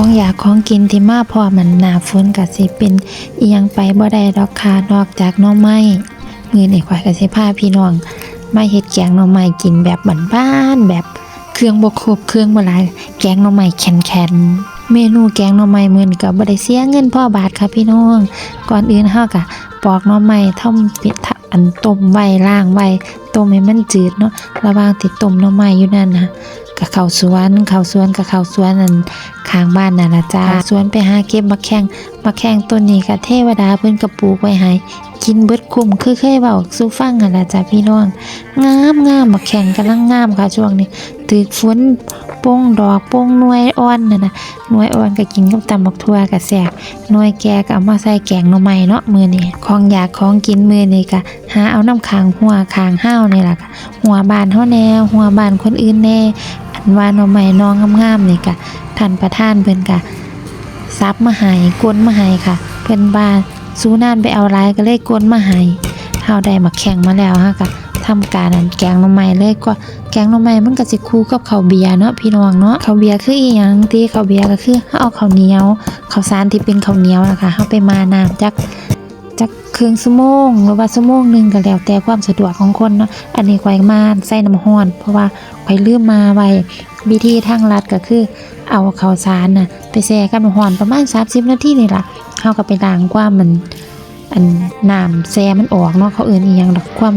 ของอยากของกินที่มาพอมันหนาฝนก็สิเป็นเอียงไปบ่ได้ดอกค่ะนอกจากน่อไม้มื้อนี้ข่อยก็สิพาพี่น้องมาเฮ็ดแกงน่อไม้กินแบบบ้านๆแบบเครื่องบ่ครบเครื่องบ่หลายแกงน่อไม้แข็งๆเมนูแกงหน่อไม้มือนก็บ่ได้เสียเงินพ่อบาทค่ะพี่น้อง ก่อนอื่นเฮาก็ปอกหน่อไม้ทำปิดอันต้มไว้ล้างไว้ต้มให้มันจืดเนาะระหว่างที่ต้มหน่อไม้อยู่นั่นนะ ก็เข้าสวนเข้าสวนก็เข้าสวนนั่นข้างบ้านน่ะละจ้าสวนไปหาเก็บมะแข้งมะแข้งต้นนี้ก็เทวดาเพิ่นก็ปลูกไว้ให้กินเบิดคุ้มคือเคยเว้าสู่ฟังหั่นล่ะจ้าพี่น้องงามงามมะแข้งกำลังงามค่ะช่วงนี้ตึกฝนโป่งดอกโป่งหน่วยอ่อนน่ะนะหน่วยอ่อนก็กินกับตำบักทั่วก็แซ่บหน่วยแก่ก็เอามาใส่แกงหน่อไม้เนาะมื้อนี้ของอยากของกินมื้อนี้ก็หาเอาน้ำค้างหัวค้างห้าวนี่ล่ะค่ะหัวบ้านเฮาแน่หัวบ้านคนอื่นแน่อัน ว่าน่อไม้น้องงามๆนี่ก็ท่านประธานเพิ่นกะซับมาให้กวนมาให้ค่ะ เพิ่นบ้าสู้นานไปเอาหลายก็เลยกวนมาให้เฮาได้มาแข่งมาแล้วฮะก็ทำการอันแกงน่อไม้เลยก็แกงน่อไม้มันก็สิคู่กับข้าวเบียร์เนาะพี่น้องเนาะข้าวเบียร์คืออีหยังที่ข้าวเบียร์ก็คือเฮาเอาข้าวเหนียวข้าวสารที่เป็นข้าวเหนียวนะคะเฮาไปมาน้ำจักจัก ครึ่งชั่วโมงหรือว่าชั่วโมงหนึ่งก็แล้วแต่ความสะดวกของคนเนาะอันนี้ข่อยมาใส่น้ำร้อน เพราะว่าข่อยลืมมาไว้วิธีทางลัดก็คือ เอาข้าวสารน่ะไปแช่กับน้ำร้อนประมาณ 30 นาทีนี่ล่ะเฮาก็ไปล้างความมันอันน้ำแช่มันออกเนาะเขาเอื่นอีหยังดอกความ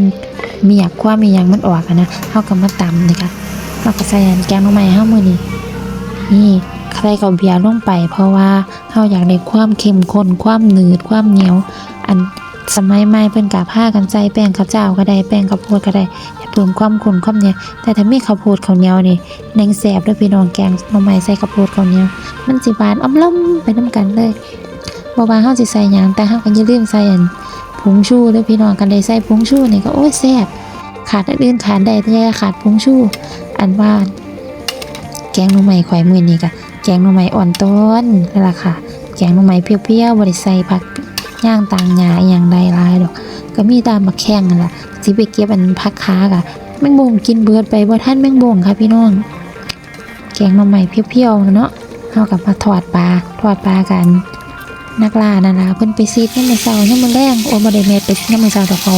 เมียกความอีหยังมันออกนะเฮาก็มาตำนี่ค่ะเฮาก็ใส่อันแกงลงไปเฮามื้อนี้นี่ใส่ข้าวเบียร์ลงไป เพราะว่าเฮาอยากได้ความเข้มข้นความหนืดความเหนียว อัน สมัยใหม่เพิ่นก็พากันใส่แป้งข้าวเจ้าก็ได้แป้งข้าวโพดก็ได้ให้เพิ่มความข้นความเนี่ยแต่ถ้ามีข้าวโพดข้าวเหนียวนี่แนงแสบด้วยพี่น้องแกงหน่อไม้ใส่กระโพดข้าวเหนียวมันสิหวานอมล้ำไปน้ำกันเลยบ่ว่าเฮาสิใส่หยังแต่เฮาก็อย่าลืมใส่อันผงชูด้อพี่น้องกันได้ใส่ผงชูนี่ก็โอ้ยแซ่บขาดอื่นขาดได้แต่อย่ขาดผงชูอันว่าแกงหน่อไม้ข่อยมื้อนี้ก็แกงหน่อไม้อ่อนต้นนั่นล่ะค่ะ แกงหน่อไม้เปรี้ยวๆบ่ได้ใส่ผัก ย่างต่างหญ้าอย่างใดลายดอก ก็มีตามบักแข้งนั่นล่ะสิไปเก็บอันผักค้ากะแมงบงกินเบิดไปบ่ทันแมงบงค่ะพี่น้อง แกงหน่อไม้เปรี้ยวๆเนาะเฮากับมาทอดปลาทอดปลากัน นักล่านั่นล่ะเพิ่นไปซีดยามมื้อเช้ายามมื้อแลงโอ้บ่ได้แม่ไปยามมื้อเช้าดอกเขา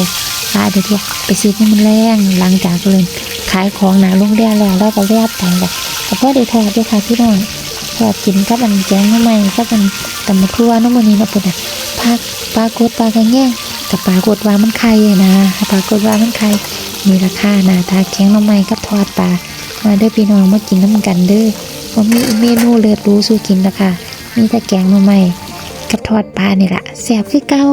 ลาเด้อทั่วไปซีดยามมื้อแลงหลังจากเลินขายของหนาโรงเรียนแล้วแล้วก็แวบไปแล้วก็พอได้ทอดด้วยค่ะพี่น้อง ทอดกินกับอันแกงน่อไม้กับอันตำบักทั่วนาะมื้อนี้เนาะพุ่นน่ะผักปลากดปลากระแยงกับปลากดว่ามันไข่นะปลากดว่ามันไข่มีราคาหน้าตาแกงน่อไม้กับทอดปลามาเด้อพี่น้องมากินน้ำกันเด้อบ่มีเมนูเลือดรู้สู้กินนะคะมีแต่แกงน่อไม้กับทอดปลานี่แหละแซ่บคือเก่า